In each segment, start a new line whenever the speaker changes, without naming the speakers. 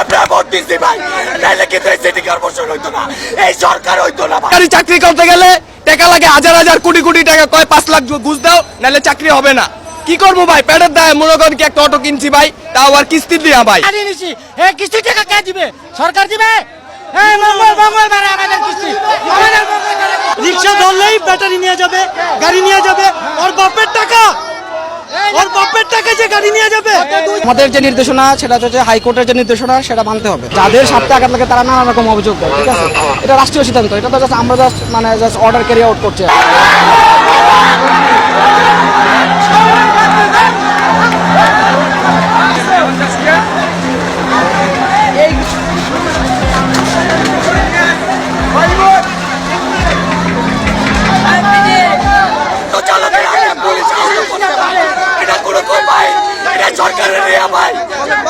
আমরা ভোট দিচ্ছি ভাই। নাইলে কিন্তু এই সিটি কর্পোরেশন হইতো না? এই সরকার হইতো না
সরকারি চাকরি করতে গেলে টাকা লাগে হাজার হাজার কোটি কোটি টাকা কয় পাঁচ লাখ ঘুষ দাও নাহলে চাকরি হবে না। কি করব ভাই? পেটের দায় মনে করেন কি একটা অটো কিনছি ভাই তাও আর কিস্তি দিয়া ভাই।
নিছি এ কিস্তি টাকা কে দিবে? সরকার দিবে? এই মঙ্গল মঙ্গলবারে আমাদের কিস্তি। আমাদের
রিক্সা ধরলেই ব্যাটারি নিয়ে যাবে গাড়ি নিয়ে যাবে ওর বাপের টাকা। ওর বাপের টাকা যে গাড়ি নিয়ে যাবে?
আমাদের যে নির্দেশনা সেটা হচ্ছে হাইকোর্টের যে নির্দেশনা সেটা মানতে হবে। যাদের স্বার্থে আঘাত লাগে তারা নানা রকম অভিযোগ করে ঠিক আছে? এটা রাষ্ট্রীয় সিদ্ধান্ত এটা তো জাস্ট আমরা জাস্ট মানে জাস্ট অর্ডার ক্যারি আউট করছি
সরকারের নিয়ম ভাই।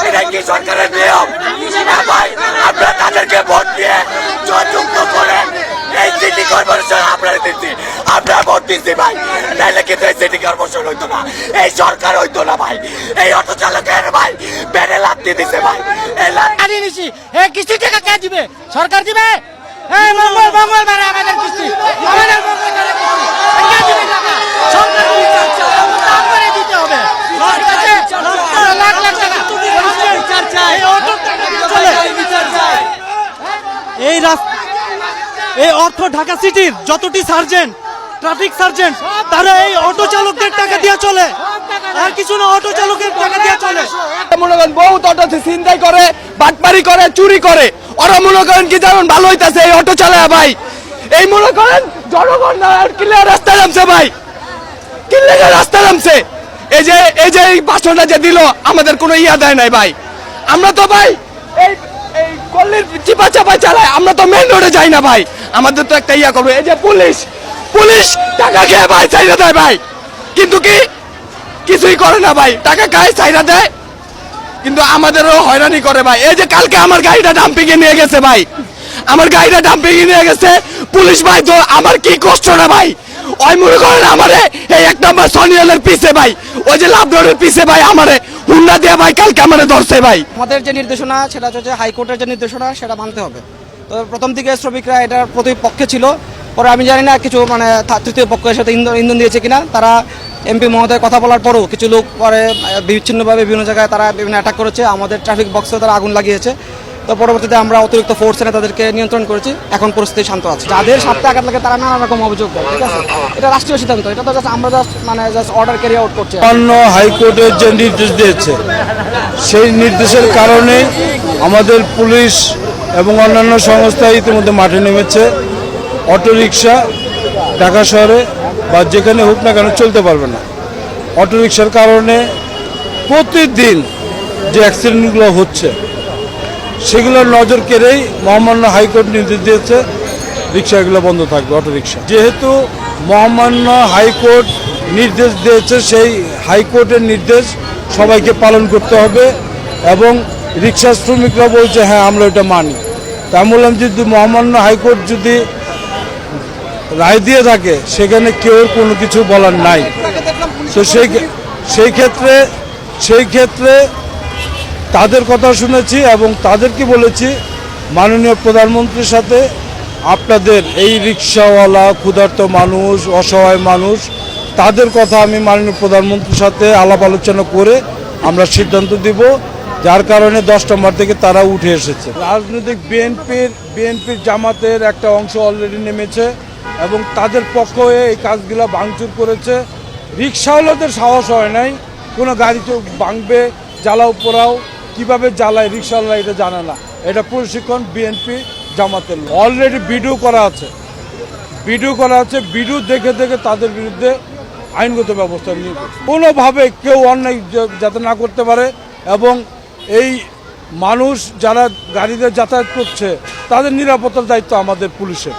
এটা কি সরকারের নিয়ম? ভাই আপনারা তাদেরকে ভোট দিয়ে জয়যুক্ত করেন এই সিটি কর্পোরেশন আপনারা দিচ্ছি। আমরা ভোট দিচ্ছি ভাই। নাইলে কিন্তু এই সিটি কর্পোরেশন হইতো না। এই সরকার হইতো না ভাই। এই অটো চালকের ভাই, ব্যানে লাত্তি দিছে ভাই। এই লাত্তি
নিছি এ কিস্তি টাকা কে দিবে? সরকার দিবে এই মঙ্গল মঙ্গলবারে আমাদের কিস্তি আমাদের মঙ্গলবারে কিস্তি কে দিবে টাকা সরকার দিবে তারপরে দিতে হবে ঠিক আছে? লাখ লাখ টাকা
এই অটোর টাকা দিয়ে চলে এই রাস্তা এই অর্থ ঢাকা সিটির যতটি সার্জেন্ট, ট্রাফিক সার্জেন্ট, তারা এই অটো চালকদের টাকা দিয়ে চলে। আর কিছু না, অটো চালকের টাকা দিয়ে চলে।
মনে করেন, বহুত অটো চিন্তাই করে, বাটপারি করে, চুরি করে। ওরা মনে করেন কি জানেন ভালো হইতাছে, এই অটো চালায় ভাই। এই মনে করেন, জনগণ ক্লিয়ার রাস্তায় নামছে ভাই। ক্লিয়ার রাস্তায় নামছে। এই যে এই যে এই ভাষণটা যে দিল, আমাদের কোনো ইয়া দেয় নাই ভাই। আমরা তো ভাই, এই এই চিপা চাপা চালায়, আমরা তো মেন রোডে যাই না ভাই। আমাদের তো একটা ইয়া করবে, এই যে পুলিশ পুলিশ টাকা খেয়ে ভাই চাইনা দেয় ভাই। কিন্তু কি? কিছুই করে না ভাই, টাকা খায় চাইনা দেয়। কিন্তু আমাদেরও হয়রানি করে ভাই। এই যে কালকে আমার গাড়িটা ডাম্পিং এ নিয়ে গেছে ভাই। আমার গাড়িটা ডাম্পিং এ নিয়ে গেছে, পুলিশ ভাই তো আমার কি কষ্ট না ভাই? ওই মনে করেন আমারে, এই এক নম্বর সনিয়ালের পিছে ভাই। ওই যে লাভ রোডের পিছে ভাই আমারে, হুন্ডা দিয়ে ভাই কালকে আমারে ধরছে ভাই।
আমাদের যে নির্দেশনা, সেটা হচ্ছে হাইকোর্টের যে নির্দেশনা, সেটা মানতে হবে। তো প্রথম দিকে শ্রমিকরা এটার প্রতি পক্ষে ছিল। পরে আমি জানি না কিছু মানে তৃতীয় পক্ষের সাথে ইন্ধন ইন্ধন দিয়েছে কিনা। তারা এমপি মহোদয় কথা বলার পরও কিছু লোক পরে বিচ্ছিন্নভাবে বিভিন্ন জায়গায় তারা বিভিন্ন অ্যাটাক করেছে। আমাদের ট্রাফিক বক্সে তারা আগুন লাগিয়েছে। তো পরবর্তীতে আমরা অতিরিক্ত ফোর্স এনে তাদেরকে নিয়ন্ত্রণ করেছি। এখন পরিস্থিতি শান্ত আছে। যাদের স্বার্থে আঘাত লাগে, তারা নানা রকম অভিযোগ দেয়, ঠিক আছে? এটা রাষ্ট্রীয় সিদ্ধান্ত। এটা তো জাস্ট আমরা জাস্ট মানে জাস্ট অর্ডার ক্যারি আউট করছি।
অন্য হাইকোর্টের যে নির্দেশ দিয়েছে, সেই নির্দেশের কারণে আমাদের পুলিশ এবং অন্যান্য সংস্থা ইতিমধ্যে মাঠে নেমেছে। অটোরিকশা ঢাকা শহরে বা যেখানে হোক না কেন চলতে পারবে না। অটোরিকশার কারণে প্রতিদিন যে অ্যাক্সিডেন্টগুলো হচ্ছে সেগুলোর নজর কেড়েই মহামান্য হাইকোর্ট নির্দেশ দিয়েছে রিক্সাগুলো বন্ধ থাকবে, অটোরিকশা। যেহেতু মহামান্য হাইকোর্ট নির্দেশ দিয়েছে, সেই হাইকোর্টের নির্দেশ সবাইকে পালন করতে হবে এবং রিক্সা শ্রমিকরা বলছে হ্যাঁ আমরা এটা মানি। তা বললাম, যদি মহামান্য হাইকোর্ট যদি রায় দিয়ে থাকে, সেখানে কেউ কোনো কিছু বলার নাই। তো সেই সেই ক্ষেত্রে সেই ক্ষেত্রে তাদের কথা শুনেছি এবং তাদেরকে বলেছি মাননীয় প্রধানমন্ত্রীর সাথে, আপনাদের এই রিক্সাওয়ালা, ক্ষুধার্ত মানুষ, অসহায় মানুষ, তাদের কথা আমি মাননীয় প্রধানমন্ত্রীর সাথে আলাপ আলোচনা করে আমরা সিদ্ধান্ত দিব, যার কারণে দশ নম্বর থেকে তারা উঠে এসেছে। রাজনৈতিক বিএনপির বিএনপির জামাতের একটা অংশ অলরেডি নেমেছে এবং তাদের পক্ষ হয়ে এই কাজগুলো ভাঙচুর করেছে। রিক্সাওয়ালাদের সাহস হয় নাই, কোনো গাড়ি তো ভাঙবে, জ্বালাও পোড়াও কীভাবে জ্বালায় রিক্সাওয়ালা এটা জানে না। এটা প্রশিক্ষণ বিএনপি জামাতের অলরেডি ভিডিও করা আছে। ভিডিও করা আছে ভিডিও দেখে দেখে তাদের বিরুদ্ধে আইনগত ব্যবস্থা নিয়ে কোনোভাবে কেউ অন্যায় যাতে না করতে পারে এবং এই মানুষ যারা গাড়িতে যাতায়াত করছে, তাদের নিরাপত্তার দায়িত্ব আমাদের পুলিশের।